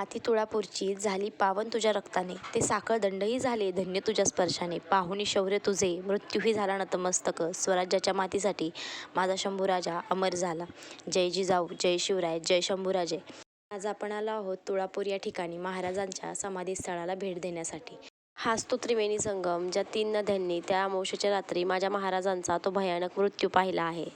माती तुळापूरची झाली पावन तुझ्या रक्ताने. ते साखळ दंडही झाले धन्य तुझ्या स्पर्शाने. पाहुणी शौर्य तुझे मृत्यूही झाला नतमस्तक. स्वराज्याच्या मातीसाठी माझा शंभूराजा अमर झाला. जय जिजाऊ जय शिवराय जय शंभूराजे. आज आपण आलो आहोत तुळापूर या ठिकाणी महाराजांच्या समाधीस्थळाला भेट देण्यासाठी. हाच तो त्रिवेणी संगम ज्या तीन नद्यांनी त्या अमावस्येच्या रात्री माझ्या महाराजांचा तो भयानक मृत्यू पाहिला आहे.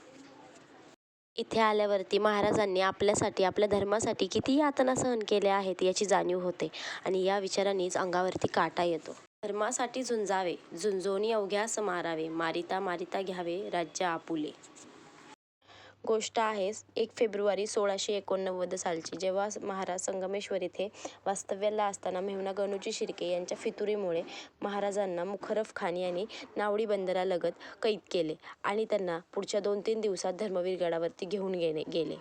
इथे आल्यावरती महाराजांनी आपल्यासाठी आपल्या धर्मासाठी किती यातना सहन केल्या आहेत याची जाणीव होते आणि या विचारानेच अंगावरती काटा येतो. धर्मासाठी झुंजावे झुंजोनी अवघ्यास मारावे मारिता मारिता घ्यावे राज्य आपुले. गोष्ट आहे एक फेब्रुवारी सोळाशे एकोणनव्वद सालची. जेव्हा महाराज संगमेश्वर येथे वास्तव्याला असताना मेहुणा गणूजी शिर्के यांच्या फितुरीमुळे महाराजांना मुखरफ खान यांनी नावडी बंदरालगत कैद केले आणि त्यांना पुढच्या दोन तीन दिवसात धर्मवीर गडावरती घेऊन गेले गेले.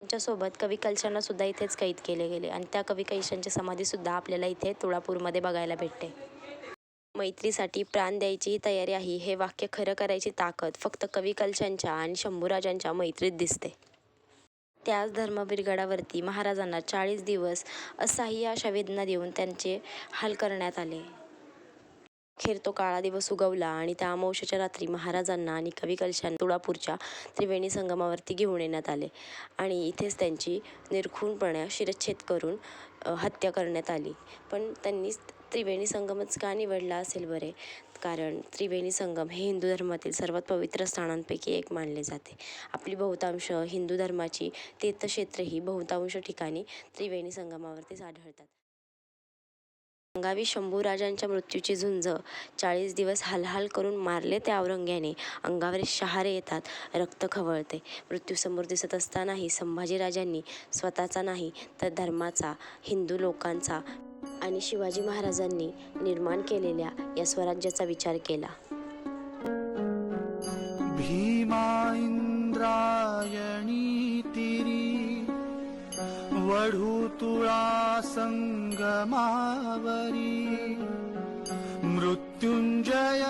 त्यांच्यासोबत कवी कलशांनासुद्धा इथेच कैद केले गेले आणि त्या कवी कलशांची समाधीसुद्धा आपल्याला इथे तुळापूरमध्ये बघायला भेटते. मैत्रीसाठी प्राण द्यायचीही तयारी आहे. हे वाक्य खरं करायची ताकद फक्त कवी कलशांच्या आणि शंभूराजांच्या मैत्रीत दिसते. त्याच धर्मवीर गडावरती महाराजांना चाळीस दिवस असह्य अशा वेदना देऊन त्यांचे हाल करण्यात आले. अखेर तो काळा दिवस उगवला आणि त्या अमावश्याच्या रात्री महाराजांना आणि कवी कलशांना तुळापूरच्या त्रिवेणी संगमावरती घेऊन येण्यात आले आणि इथेच त्यांची निर्खूनपणे शिरच्छेद करून हत्या करण्यात आली. पण त्यांनी त्रिवेणी संगमच का निवडला असेल बरे? कारण त्रिवेणी संगम हे हिंदू धर्मातील सर्वात पवित्र स्थानांपैकी एक मानले जाते. आपली बहुतांश हिंदू धर्माची तीर्थक्षेत्रही बहुतांश ठिकाणी त्रिवेणी संगमावरतीच आढळतात. अंगावी शंभूराजांच्या मृत्यूची झुंज. चाळीस दिवस हालहाल करून मारले त्या औरंग्याने. अंगावर शहारे येतात रक्त खवळते. मृत्यूसमोर दिसत असतानाही संभाजीराजांनी स्वतःचा नाही तर धर्माचा हिंदू लोकांचा आणि शिवाजी महाराजांनी निर्माण केलेल्या या स्वराज्याचा विचार केला. वढू तुळा संगमावरी. मृत्युंजय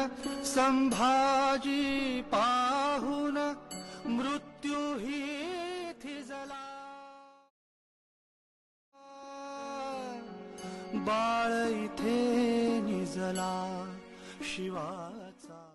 संभाजी पाहुन मृत्यू ही थिजला बाळ इथे निजला शिवाचा.